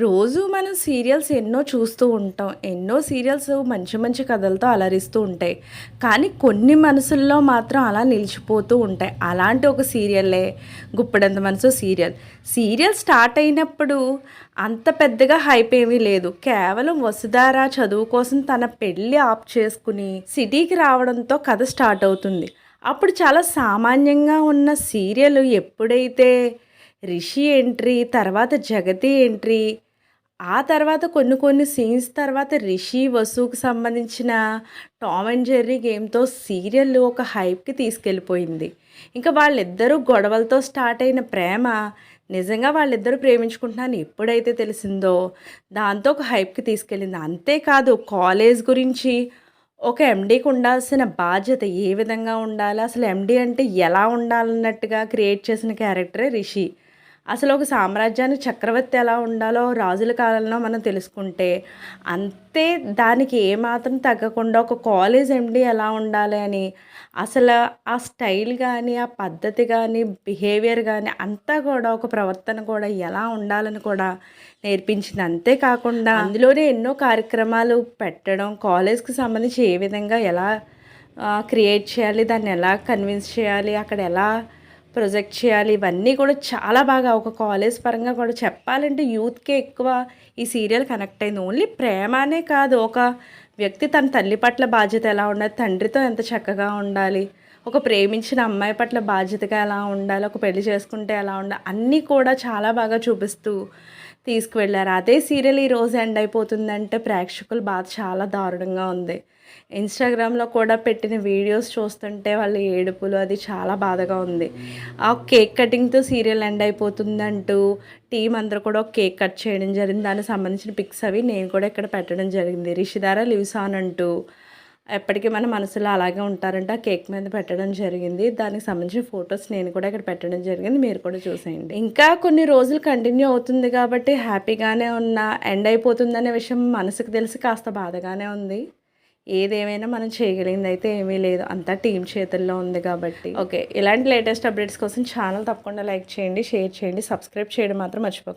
రోజు మనం సీరియల్స్ ఎన్నో చూస్తూ ఉంటాం ఎన్నో సీరియల్స్ మంచి మంచి కథలతో అలరిస్తూ ఉంటాయి. కానీ కొన్ని మనసుల్లో మాత్రం అలా నిలిచిపోతూ ఉంటాయి. అలాంటి ఒక సీరియల్లే గుప్పడంత మనసు సీరియల్. సీరియల్ స్టార్ట్ అయినప్పుడు అంత పెద్దగా హైప్ ఏమీ లేదు. కేవలం వసుధార చదువు కోసం తన పెళ్ళి ఆప్ చేసుకుని సిటీకి రావడంతో కథ స్టార్ట్ అవుతుంది. అప్పుడు చాలా సామాన్యంగా ఉన్న సీరియల్ ఎప్పుడైతే రిషి ఎంట్రీ తర్వాత జగతి ఎంట్రీ ఆ తర్వాత కొన్ని కొన్ని సీన్స్ తర్వాత రిషి వసుకు సంబంధించిన టామ్ అండ్ జెర్రీ గేమ్తో సీరియల్ ఒక హైప్కి తీసుకెళ్ళిపోయింది. ఇంకా వాళ్ళిద్దరూ గొడవలతో స్టార్ట్ అయిన ప్రేమ నిజంగా వాళ్ళిద్దరూ ప్రేమించుకుంటున్నాను ఎప్పుడైతే తెలిసిందో దాంతో ఒక హైప్కి తీసుకెళ్ళింది. అంతేకాదు కాలేజ్ గురించి ఒక ఎండీకి ఉండాల్సిన బాధ్యత ఏ విధంగా ఉండాలి? అసలు ఎండీ అంటే ఎలా ఉండాలన్నట్టుగా క్రియేట్ చేసిన క్యారెక్టరే రిషి. అసలు ఒక సామ్రాజ్యానికి చక్రవర్తి ఎలా ఉండాలో రాజుల కాలంలో మనం తెలుసుకుంటే అంతే దానికి ఏమాత్రం తగ్గకుండా ఒక కాలేజ్ ఎండి ఎలా ఉండాలి అని అసలు ఆ స్టైల్ కానీ ఆ పద్ధతి కానీ బిహేవియర్ కానీ అంతా కూడా ఒక ప్రవర్తన కూడా ఎలా ఉండాలని కూడా నేర్పించింది. అంతేకాకుండా అందులోనే ఎన్నో కార్యక్రమాలు పెట్టడం కాలేజ్కి సంబంధించి ఏ విధంగా ఎలా క్రియేట్ చేయాలి దాన్ని ఎలా కన్విన్స్ చేయాలి అక్కడ ఎలా ప్రొజెక్ట్ చేయాలి ఇవన్నీ కూడా చాలా బాగా ఒక కాలేజ్ పరంగా కూడా చెప్పాలంటే యూత్కే ఎక్కువ ఈ సీరియల్ కనెక్ట్ అయింది. ఓన్లీ ప్రేమనే కాదు ఒక వ్యక్తి తన తల్లి పట్ల బాధ్యత ఎలా ఉండాలి తండ్రితో ఎంత చక్కగా ఉండాలి ఒక ప్రేమించిన అమ్మాయి పట్ల బాధ్యతగా ఎలా ఉండాలి ఒక పెళ్ళి చేసుకుంటే ఎలా ఉండాలి అన్నీ కూడా చాలా బాగా చూపిస్తూ తీసుకువెళ్ళారు. అదే సీరియల్ ఈ రోజు ఎండ్ అయిపోతుందంటే ప్రేక్షకుల బాధ చాలా దారుణంగా ఉంది. ఇన్స్టాగ్రామ్లో కూడా పెట్టిన వీడియోస్ చూస్తుంటే వాళ్ళ ఏడుపులు అది చాలా బాధగా ఉంది. ఆ కేక్ కటింగ్తో సీరియల్ ఎండ్ అయిపోతుందంటూ టీం అందరూ కూడా ఒక కేక్ కట్ చేయడం జరిగింది. దానికి సంబంధించిన పిక్స్ అవి నేను కూడా ఇక్కడ పెట్టడం జరిగింది. రిషిదార లివ్స్ ఆన్ అంటూ ఎప్పటికీ మన మనసులో అలాగే ఉంటారంటే. ఆ కేక్ మీద పెట్టడం జరిగింది. దానికి సంబంధించిన ఫొటోస్ నేను కూడా ఇక్కడ పెట్టడం జరిగింది. మీరు కూడా చూసేయండి. ఇంకా కొన్ని రోజులు కంటిన్యూ అవుతుంది కాబట్టి హ్యాపీగానే ఉన్న ఎండ్ అయిపోతుందనే విషయం మనసుకు తెలిసి కాస్త బాధగానే ఉంది. ఏదేమైనా మనం చేయగలిగింది అయితే ఏమీ లేదు. అంతా టీం చేతుల్లో ఉంది కాబట్టి. ఓకే. ఇలాంటి లేటెస్ట్ అప్డేట్స్ కోసం ఛానల్ తప్పకుండా లైక్ చేయండి షేర్ చేయండి సబ్స్క్రైబ్ చేయడం మాత్రం మర్చిపోకండి